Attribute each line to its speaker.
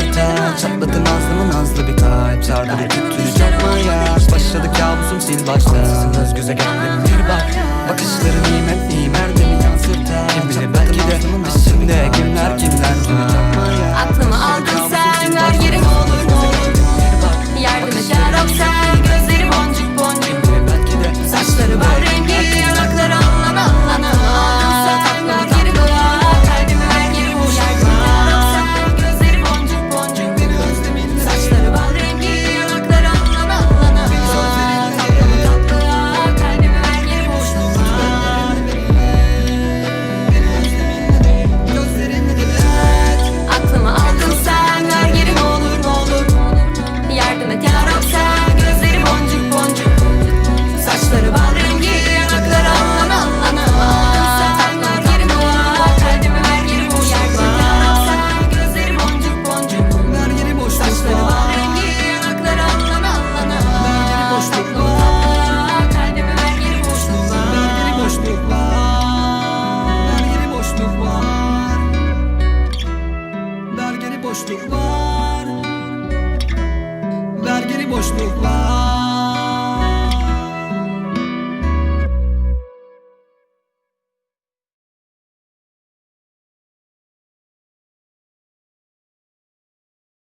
Speaker 1: kırtaç Çatladı
Speaker 2: nazlımın nazlı bir kalp Sardı. Bir
Speaker 1: tütü var ya Başladı
Speaker 2: kabusum sil baştan. Ansızın göze geldim. boşluk var Vergili boşluk var